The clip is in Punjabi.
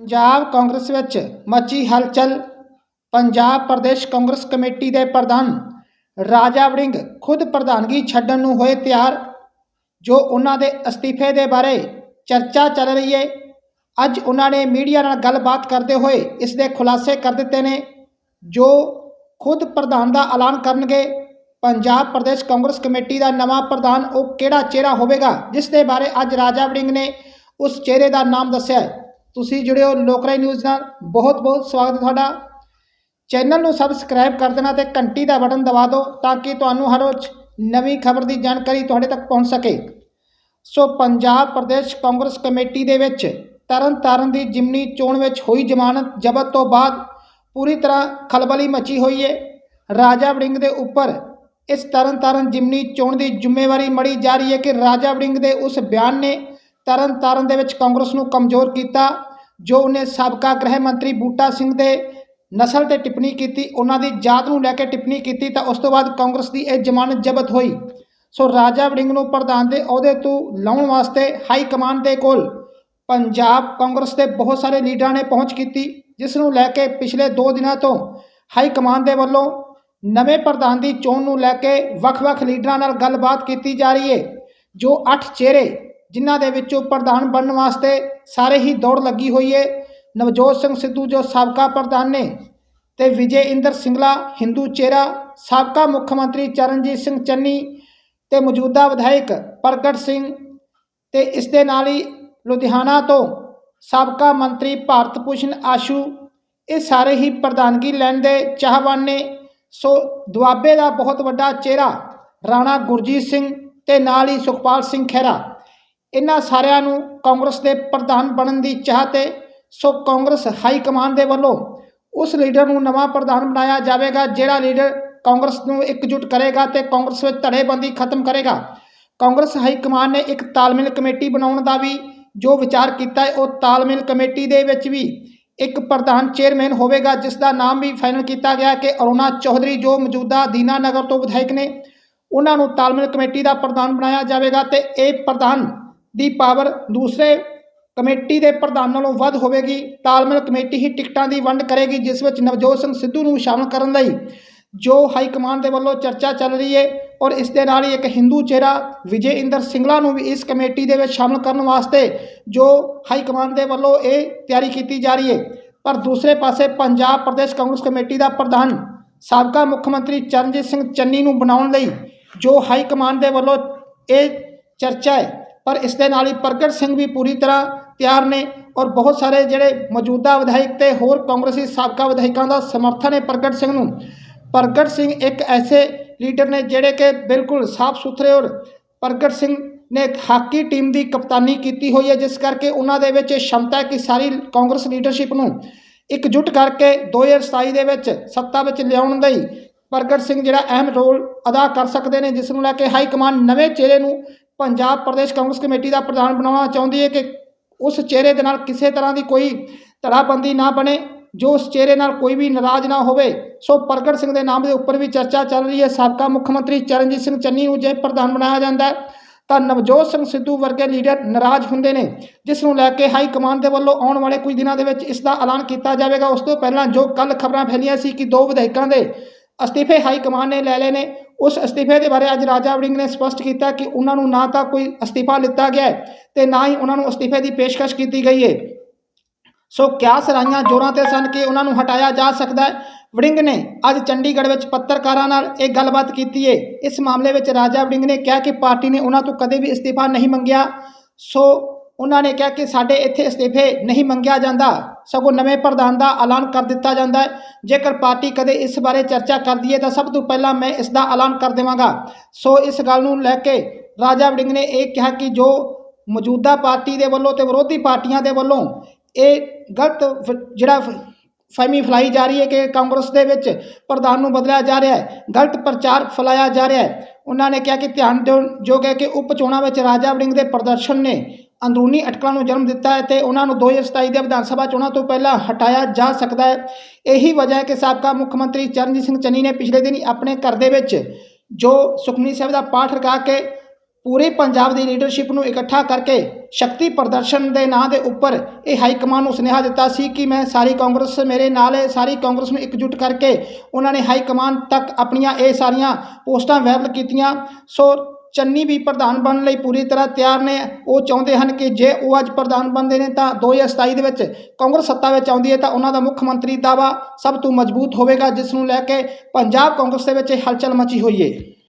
ਪੰਜਾਬ ਕਾਂਗਰਸ ਵਿੱਚ ਮੱਚੀ ਹਲਚਲ, ਪੰਜਾਬ ਪ੍ਰਦੇਸ਼ ਕਾਂਗਰਸ ਕਮੇਟੀ ਦੇ ਪ੍ਰਧਾਨ ਰਾਜਾ ਵੜਿੰਗ ਖੁਦ ਪ੍ਰਧਾਨਗੀ ਛੱਡਣ ਨੂੰ ਹੋਏ ਤਿਆਰ, ਜੋ ਉਹਨਾਂ ਦੇ ਅਸਤੀਫੇ ਦੇ ਬਾਰੇ ਚਰਚਾ ਚੱਲ ਰਹੀ ਹੈ ਅੱਜ ਉਹਨਾਂ ਨੇ ਮੀਡੀਆ ਨਾਲ ਗੱਲਬਾਤ ਕਰਦੇ ਹੋਏ ਇਸ ਦੇ ਖੁਲਾਸੇ ਕਰ ਦਿੱਤੇ ਨੇ, ਜੋ ਖੁਦ ਪ੍ਰਧਾਨ ਦਾ ਐਲਾਨ ਕਰਨਗੇ। ਪੰਜਾਬ ਪ੍ਰਦੇਸ਼ ਕਾਂਗਰਸ ਕਮੇਟੀ ਦਾ ਨਵਾਂ ਪ੍ਰਧਾਨ ਉਹ ਕਿਹੜਾ ਚਿਹਰਾ ਹੋਵੇਗਾ, ਜਿਸ ਦੇ ਬਾਰੇ ਅੱਜ ਰਾਜਾ ਵੜਿੰਗ ਨੇ ਉਸ ਚਿਹਰੇ ਦਾ ਨਾਮ ਦੱਸਿਆ ਤੁਸੀਂ ਜੁੜੇ ਹੋ ਲੋਕਰਾਈ ਨਿਊਜ਼ ਨਾਲ। ਬਹੁਤ ਬਹੁਤ ਸਵਾਗਤ ਹੈ ਤੁਹਾਡਾ। ਚੈਨਲ ਨੂੰ ਸਬਸਕ੍ਰਾਈਬ ਕਰ ਦੇਣਾ ਤੇ ਘੰਟੀ ਦਾ ਬਟਨ ਦਬਾ ਦਿਓ ਤਾਂ ਕਿ ਤੁਹਾਨੂੰ ਹਰ ਰੋਜ਼ ਨਵੀਂ ਖਬਰ ਦੀ ਜਾਣਕਾਰੀ ਤੁਹਾਡੇ ਤੱਕ ਪਹੁੰਚ ਸਕੇ। ਸੋ ਪੰਜਾਬ ਪ੍ਰਦੇਸ਼ ਕਾਂਗਰਸ ਕਮੇਟੀ ਦੇ ਵਿੱਚ ਤਰਨ ਤਾਰਨ ਦੀ ਜਿਮਨੀ ਚੋਣ ਵਿੱਚ ਹੋਈ ਜ਼ਮਾਨਤ ਜ਼ਬਤ ਤੋਂ ਬਾਅਦ ਪੂਰੀ ਤਰ੍ਹਾਂ ਖਲਬਲੀ ਮਚੀ ਹੋਈ ਹੈ ਰਾਜਾ ਵੜਿੰਗ ਦੇ ਉੱਪਰ ਇਸ ਤਰਨ ਤਾਰਨ ਜਿਮਨੀ ਚੋਣ ਦੀ ਜ਼ਿੰਮੇਵਾਰੀ ਮੜੀ ਜਾ ਰਹੀ ਹੈ ਕਿ ਰਾਜਾ ਵੜਿੰਗ ਦੇ ਉਸ ਬਿਆਨ ਨੇ ਤਰਨ ਤਾਰਨ ਦੇ ਵਿੱਚ ਕਾਂਗਰਸ ਨੂੰ ਕਮਜ਼ੋਰ ਕੀਤਾ, ਜੋ ਉਹਨੇ ਸਾਬਕਾ ਗ੍ਰਹਿ ਮੰਤਰੀ ਬੂਟਾ ਸਿੰਘ ਦੇ ਨਸਲ ਤੇ ਟਿੱਪਣੀ ਕੀਤੀ, ਉਹਨਾਂ ਦੀ ਜਾਤ ਨੂੰ ਲੈ ਕੇ ਟਿੱਪਣੀ ਕੀਤੀ, ਤਾਂ ਉਸ ਤੋਂ ਬਾਅਦ ਕਾਂਗਰਸ ਦੀ ਇਹ ਜ਼ਮਾਨਤ ਜ਼ਬਤ ਹੋਈ। ਸੋ ਰਾਜਾ ਵੜਿੰਗ ਨੂੰ ਪ੍ਰਧਾਨ ਦੇ ਅਹੁਦੇ ਤੋਂ ਲਾਉਣ ਵਾਸਤੇ ਹਾਈ ਕਮਾਂਡ ਦੇ ਕੋਲ ਪੰਜਾਬ ਕਾਂਗਰਸ ਦੇ ਬਹੁਤ ਸਾਰੇ ਲੀਡਰਾਂ ਨੇ ਪਹੁੰਚ ਕੀਤੀ, ਜਿਸ ਨੂੰ ਲੈ ਕੇ ਪਿਛਲੇ 2 ਦਿਨਾਂ ਤੋਂ ਹਾਈ ਕਮਾਂਡ ਦੇ ਵੱਲੋਂ ਨਵੇਂ ਪ੍ਰਧਾਨ ਦੀ ਚੋਣ ਨੂੰ ਲੈ ਕੇ ਵੱਖ-ਵੱਖ ਲੀਡਰਾਂ ਨਾਲ ਗੱਲਬਾਤ ਕੀਤੀ ਜਾ ਰਹੀ ਹੈ, ਜੋ 8 ਚਿਹਰੇ ਜਿਨ੍ਹਾਂ ਦੇ ਵਿੱਚੋਂ ਪ੍ਰਧਾਨ ਬਣਨ ਵਾਸਤੇ ਸਾਰੇ ਹੀ ਦੌੜ ਲੱਗੀ ਹੋਈ ਹੈ ਨਵਜੋਤ ਸਿੰਘ ਸਿੱਧੂ ਜੋ ਸਾਬਕਾ ਪ੍ਰਧਾਨ ਨੇ ਤੇ ਵਿਜੇ ਇੰਦਰ ਸਿੰਗਲਾ, ਹਿੰਦੂ ਚਿਹਰਾ, ਸਾਬਕਾ ਮੁੱਖ ਮੰਤਰੀ ਚਰਨਜੀਤ ਸਿੰਘ ਚੰਨੀ ਤੇ ਮੌਜੂਦਾ ਵਿਧਾਇਕ ਪ੍ਰਗਟ ਸਿੰਘ ਤੇ ਇਸ ਦੇ ਨਾਲ ਹੀ ਲੁਧਿਆਣਾ ਤੋਂ ਸਾਬਕਾ ਮੰਤਰੀ ਭਾਰਤ ਭੂਸ਼ਣ ਆਸ਼ੂ, ਇਹ ਸਾਰੇ ਹੀ ਪ੍ਰਧਾਨਗੀ ਲੈਣ ਦੇ ਚਾਹਵਾਨ ਨੇ। ਸੋ ਦੁਆਬੇ ਦਾ ਬਹੁਤ ਵੱਡਾ ਚਿਹਰਾ ਰਾਣਾ ਗੁਰਜੀਤ ਸਿੰਘ ਤੇ ਨਾਲ ਹੀ ਸੁਖਪਾਲ ਸਿੰਘ ਖਹਿਰਾ। ਇਹਨਾਂ ਸਾਰਿਆਂ ਨੂੰ ਕਾਂਗਰਸ ਦੇ ਪ੍ਰਧਾਨ ਬਣਨ ਦੀ ਚਾਹਤ ਹੈ ਸੋ ਕਾਂਗਰਸ ਹਾਈ ਕਮਾਂਡ ਦੇ ਵੱਲੋਂ ਉਸ ਲੀਡਰ ਨੂੰ ਨਵਾਂ ਪ੍ਰਧਾਨ ਬਣਾਇਆ ਜਾਵੇਗਾ, ਜਿਹੜਾ ਲੀਡਰ ਕਾਂਗਰਸ ਨੂੰ ਇਕਜੁੱਟ ਕਰੇਗਾ ਤੇ ਕਾਂਗਰਸ ਵਿੱਚ ਧੜੇਬੰਦੀ ਖਤਮ ਕਰੇਗਾ। ਕਾਂਗਰਸ ਹਾਈ ਕਮਾਂਡ ਨੇ ਇੱਕ ਤਾਲਮੇਲ ਕਮੇਟੀ ਬਣਾਉਣ ਦਾ ਵੀ ਜੋ ਵਿਚਾਰ ਕੀਤਾ ਹੈ, ਉਹ ਤਾਲਮੇਲ ਕਮੇਟੀ ਦੇ ਵਿੱਚ ਵੀ ਇੱਕ ਪ੍ਰਧਾਨ ਚੇਅਰਮੈਨ ਹੋਵੇਗਾ, ਜਿਸ ਦਾ ਨਾਮ ਵੀ ਫਾਈਨਲ ਕੀਤਾ ਗਿਆ ਕਿ ਅਰੁਣਾ ਚੌਧਰੀ ਜੋ ਮੌਜੂਦਾ ਦੀਨਾਨਗਰ ਤੋਂ ਵਿਧਾਇਕ ਨੇ, ਉਹਨਾਂ ਨੂੰ ਤਾਲਮੇਲ ਕਮੇਟੀ ਦਾ ਪ੍ਰਧਾਨ ਬਣਾਇਆ ਜਾਵੇਗਾ ਤੇ ਇਹ ਪ੍ਰਧਾਨ ਦੀ ਪਾਵਰ ਦੂਸਰੇ ਕਮੇਟੀ ਦੇ ਪ੍ਰਧਾਨ ਨਾਲੋਂ ਵੱਧ ਹੋਵੇਗੀ ਤਾਲਮੇਲ ਕਮੇਟੀ ਹੀ ਟਿਕਟਾਂ ਦੀ ਵੰਡ ਕਰੇਗੀ, ਜਿਸ ਵਿੱਚ ਨਵਜੋਤ ਸਿੰਘ ਸਿੱਧੂ ਨੂੰ ਸ਼ਾਮਲ ਕਰਨ ਲਈ ਜੋ ਹਾਈ ਕਮਾਂਡ ਦੇ ਵੱਲੋਂ ਚਰਚਾ ਚੱਲ ਰਹੀ ਹੈ ਔਰ ਇਸ ਦੇ ਨਾਲ ਹੀ ਇੱਕ ਹਿੰਦੂ ਚਿਹਰਾ ਵਿਜੇ ਇੰਦਰ ਸਿੰਗਲਾ ਨੂੰ ਵੀ ਇਸ ਕਮੇਟੀ ਦੇ ਵਿੱਚ ਸ਼ਾਮਲ ਕਰਨ ਵਾਸਤੇ ਜੋ ਹਾਈ ਕਮਾਂਡ ਦੇ ਵੱਲੋਂ ਇਹ ਤਿਆਰੀ ਕੀਤੀ ਜਾ ਰਹੀ ਹੈ ਪਰ ਦੂਸਰੇ ਪਾਸੇ ਪੰਜਾਬ ਪ੍ਰਦੇਸ਼ ਕਾਂਗਰਸ ਕਮੇਟੀ ਦਾ ਪ੍ਰਧਾਨ ਸਾਬਕਾ ਮੁੱਖ ਮੰਤਰੀ ਚਰਨਜੀਤ ਸਿੰਘ ਚੰਨੀ ਨੂੰ ਬਣਾਉਣ ਲਈ ਜੋ ਹਾਈ ਕਮਾਂਡ ਦੇ ਵੱਲੋਂ ਇਹ ਚਰਚਾ ਹੈ ਪਰ ਇਸ ਦੇ ਨਾਲ ਹੀ ਪ੍ਰਗਟ ਸਿੰਘ ਵੀ ਪੂਰੀ ਤਰ੍ਹਾਂ ਤਿਆਰ ਨੇ ਔਰ ਬਹੁਤ ਸਾਰੇ ਜਿਹੜੇ ਮੌਜੂਦਾ ਵਿਧਾਇਕ ਤੇ ਹੋਰ ਕਾਂਗਰਸੀ ਸਾਬਕਾ ਵਿਧਾਇਕਾਂ ਦਾ ਸਮਰਥਨ ਹੈ ਪ੍ਰਗਟ ਸਿੰਘ ਨੂੰ। ਪ੍ਰਗਟ ਸਿੰਘ ਇੱਕ ਐਸੇ ਲੀਡਰ ਨੇ ਜਿਹੜੇ ਕਿ ਬਿਲਕੁਲ ਸਾਫ਼ ਸੁਥਰੇ ਔਰ ਪ੍ਰਗਟ ਸਿੰਘ ਨੇ ਹਾਕੀ ਟੀਮ ਦੀ ਕਪਤਾਨੀ ਕੀਤੀ ਹੋਈ ਹੈ, ਜਿਸ ਕਰਕੇ ਉਹਨਾਂ ਦੇ ਵਿੱਚ ਇਹ ਸ਼ਮਤਾ ਹੈ ਕਿ ਸਾਰੀ ਕਾਂਗਰਸ ਲੀਡਰਸ਼ਿਪ ਨੂੰ ਇਕਜੁੱਟ ਕਰਕੇ 2027 ਦੇ ਵਿੱਚ ਸੱਤਾ ਵਿੱਚ ਲਿਆਉਣ ਲਈ ਪ੍ਰਗਟ ਸਿੰਘ ਜਿਹੜਾ ਅਹਿਮ ਰੋਲ ਅਦਾ ਕਰ ਸਕਦੇ ਨੇ, ਜਿਸ ਨੂੰ ਲੈ ਕੇ ਹਾਈ ਕਮਾਂਡ ਨਵੇਂ ਚਿਹਰੇ ਨੂੰ ਪੰਜਾਬ ਪ੍ਰਦੇਸ਼ ਕਾਂਗਰਸ ਕਮੇਟੀ ਦਾ ਪ੍ਰਧਾਨ ਬਣਾਉਣਾ ਚਾਹੁੰਦੀ ਹੈ ਕਿ ਉਸ ਚਿਹਰੇ ਦੇ ਨਾਲ ਕਿਸੇ ਤਰ੍ਹਾਂ ਦੀ ਕੋਈ ਧੜਾਬੰਦੀ ਨਾ ਬਣੇ, ਜੋ ਉਸ ਚਿਹਰੇ ਨਾਲ ਕੋਈ ਵੀ ਨਾਰਾਜ਼ ਨਾ ਹੋਵੇ। ਸੋ ਪ੍ਰਗਟ ਸਿੰਘ ਦੇ ਨਾਮ ਦੇ ਉੱਪਰ ਵੀ ਚਰਚਾ ਚੱਲ ਰਹੀ ਹੈ। ਸਾਬਕਾ ਮੁੱਖ ਮੰਤਰੀ ਚਰਨਜੀਤ ਸਿੰਘ ਚੰਨੀ ਨੂੰ ਜੇ ਪ੍ਰਧਾਨ ਬਣਾਇਆ ਜਾਂਦਾ ਹੈ, ਤਾਂ ਨਵਜੋਤ ਸਿੰਘ ਸਿੱਧੂ ਵਰਗੇ ਲੀਡਰ ਨਾਰਾਜ਼ ਹੁੰਦੇ ਨੇ, ਜਿਸ ਨੂੰ ਲੈ ਕੇ ਹਾਈ ਕਮਾਂਡ ਦੇ ਵੱਲੋਂ ਆਉਣ ਵਾਲੇ ਕੁਝ ਦਿਨਾਂ ਦੇ ਵਿੱਚ ਇਸ ਦਾ ਐਲਾਨ ਕੀਤਾ ਜਾਵੇਗਾ। ਉਸ ਤੋਂ ਪਹਿਲਾਂ ਜੋ ਕੱਲ ਖਬਰਾਂ ਫੈਲੀਆਂ ਸੀ ਕਿ ਦੋ ਵਿਧਾਇਕਾਂ ਦੇ ਅਸਤੀਫੇ ਹਾਈ ਕਮਾਨ ਨੇ ਲੈ ਲਏ ਨੇ। ਉਸ ਅਸਤੀਫੇ ਦੇ ਬਾਰੇ ਅੱਜ ਰਾਜਾ ਵੜਿੰਗ ਨੇ ਸਪਸ਼ਟ ਕੀਤਾ ਕਿ ਉਹਨਾਂ ਨੂੰ ਨਾ ਤਾਂ ਕੋਈ ਅਸਤੀਫਾ ਲਿੱਤਾ ਗਿਆ ਹੈ ਤੇ ਨਾ ਹੀ ਉਹਨਾਂ ਨੂੰ ਅਸਤੀਫੇ ਦੀ ਪੇਸ਼ਕਸ਼ ਕੀਤੀ ਗਈ ਹੈ। ਸੋ ਕਿਆ ਸਰਾਈਆਂ ਜੋਰਾਂ ਤੇ ਸਨ ਕਿ ਉਹਨਾਂ ਨੂੰ ਹਟਾਇਆ ਜਾ ਸਕਦਾ ਹੈ? ਵੜਿੰਗ ਨੇ ਅੱਜ ਚੰਡੀਗੜ੍ਹ ਵਿੱਚ ਪੱਤਰਕਾਰਾਂ ਨਾਲ ਇਹ ਗੱਲਬਾਤ ਕੀਤੀ ਹੈ। ਇਸ ਮਾਮਲੇ ਵਿੱਚ ਰਾਜਾ ਵੜਿੰਗ ਨੇ ਕਿਹਾ ਕਿ ਪਾਰਟੀ ਨੇ ਉਹਨਾਂ ਤੋਂ ਕਦੇ ਵੀ ਅਸਤੀਫਾ ਨਹੀਂ ਮੰਗਿਆ। ਸੋ ਉਹਨਾਂ ਨੇ ਕਿਹਾ ਕਿ ਸਾਡੇ ਇੱਥੇ ਅਸਤੀਫੇ ਨਹੀਂ ਮੰਗਿਆ ਜਾਂਦਾ। ਸਗੋਂ ਨਵੇਂ ਪ੍ਰਧਾਨ ਦਾ ਐਲਾਨ ਕਰ ਦਿੱਤਾ ਜਾਂਦਾ ਹੈ। ਜੇਕਰ ਪਾਰਟੀ ਕਦੇ ਇਸ ਬਾਰੇ ਚਰਚਾ ਕਰਦੀ ਹੈ, ਤਾਂ ਸਭ ਤੋਂ ਪਹਿਲਾਂ ਮੈਂ ਇਸ ਦਾ ਐਲਾਨ ਕਰ ਦੇਵਾਂਗਾ। ਸੋ ਇਸ ਗੱਲ ਨੂੰ ਲੈ ਕੇ ਰਾਜਾ ਵੜਿੰਗ ਨੇ ਇਹ ਕਿਹਾ ਕਿ ਜੋ ਮੌਜੂਦਾ ਪਾਰਟੀ ਦੇ ਵੱਲੋਂ ਤੇ ਵਿਰੋਧੀ ਪਾਰਟੀਆਂ ਦੇ ਵੱਲੋਂ ਇਹ ਗਲਤ ਫ- ਜਿਹੜਾ ਫਹਿਮੀ ਫੈਲਾਈ ਜਾ ਰਹੀ ਹੈ ਕਿ ਕਾਂਗਰਸ ਦੇ ਵਿੱਚ ਪ੍ਰਧਾਨ ਨੂੰ ਬਦਲਿਆ ਜਾ ਰਿਹਾ ਹੈ, ਗਲਤ ਪ੍ਰਚਾਰ ਫੈਲਾਇਆ ਜਾ ਰਿਹਾ ਹੈ। ਉਹਨਾਂ ਨੇ ਕਿਹਾ ਕਿ ਧਿਆਨ ਦਿਓ ਜੋ ਹੈ ਕਿ ਉਪ ਚੋਣਾਂ ਵਿੱਚ ਰਾਜਾ ਵੜਿੰਗ ਦੇ ਪ੍ਰਦਰਸ਼ਨ ਨੇ ਅੰਦਰੂਨੀ ਅਟਕਲਾਂ ਨੂੰ ਜਨਮ ਦਿੱਤਾ ਹੈ ਤੇ ਉਹਨਾਂ ਨੂੰ 2027 ਦੇ ਵਿਧਾਨ ਸਭਾ ਚੋਣਾਂ ਤੋਂ ਪਹਿਲਾਂ ਹਟਾਇਆ ਜਾ ਸਕਦਾ ਹੈ। ਇਹੀ ਵਜ੍ਹਾ ਹੈ ਕਿ ਸਾਬਕਾ ਮੁੱਖ ਮੰਤਰੀ ਚਰਨਜੀਤ ਸਿੰਘ ਚੰਨੀ ਨੇ ਪਿਛਲੇ ਦਿਨੀ ਆਪਣੇ ਘਰ ਦੇ ਵਿੱਚ ਜੋ ਸੁਖਮਨੀ ਸਾਹਿਬ ਦਾ ਪਾਠ ਰਖਾ ਕੇ ਪੂਰੇ ਪੰਜਾਬ ਦੀ ਲੀਡਰਸ਼ਿਪ ਨੂੰ ਇਕੱਠਾ ਕਰਕੇ ਸ਼ਕਤੀ ਪ੍ਰਦਰਸ਼ਨ ਦੇ ਨਾਂ ਦੇ ਉੱਪਰ ਇਹ ਹਾਈ ਕਮਾਂਡ ਨੂੰ ਸੁਨੇਹਾ ਦਿੱਤਾ ਸੀ ਕਿ ਮੈਂ ਸਾਰੀ ਕਾਂਗਰਸ ਮੇਰੇ ਨਾਲ ਹੈ, ਸਾਰੀ ਕਾਂਗਰਸ ਨੂੰ ਇਕਜੁੱਟ ਕਰਕੇ ਉਹਨਾਂ ਨੇ ਹਾਈ ਕਮਾਂਡ ਤੱਕ ਆਪਣੀਆਂ ਇਹ ਸਾਰੀਆਂ ਪੋਸਟਾਂ ਵਾਇਰਲ ਕੀਤੀਆਂ। ਸੋ ਚੰਨੀ ਵੀ ਪ੍ਰਧਾਨ ਬਣਨ ਲਈ ਪੂਰੀ ਤਰ੍ਹਾਂ ਤਿਆਰ ਨੇ। ਉਹ ਚਾਹੁੰਦੇ ਹਨ ਕਿ ਜੇ ਉਹ ਅੱਜ ਪ੍ਰਧਾਨ ਬਣਦੇ ਨੇ ਤਾਂ 2027 ਦੇ ਵਿੱਚ ਕਾਂਗਰਸ ਸੱਤਾ ਵਿੱਚ ਆਉਂਦੀ ਹੈ ਤਾਂ ਉਹਨਾਂ ਦਾ ਮੁੱਖ ਮੰਤਰੀ ਦਾਵਾ ਸਭ ਤੋਂ ਮਜ਼ਬੂਤ ਹੋਵੇਗਾ, ਜਿਸ ਨੂੰ ਲੈ ਕੇ ਪੰਜਾਬ ਕਾਂਗਰਸ ਦੇ ਵਿੱਚ ਇਹ ਹਲਚਲ ਮਚੀ ਹੋਈ ਹੈ।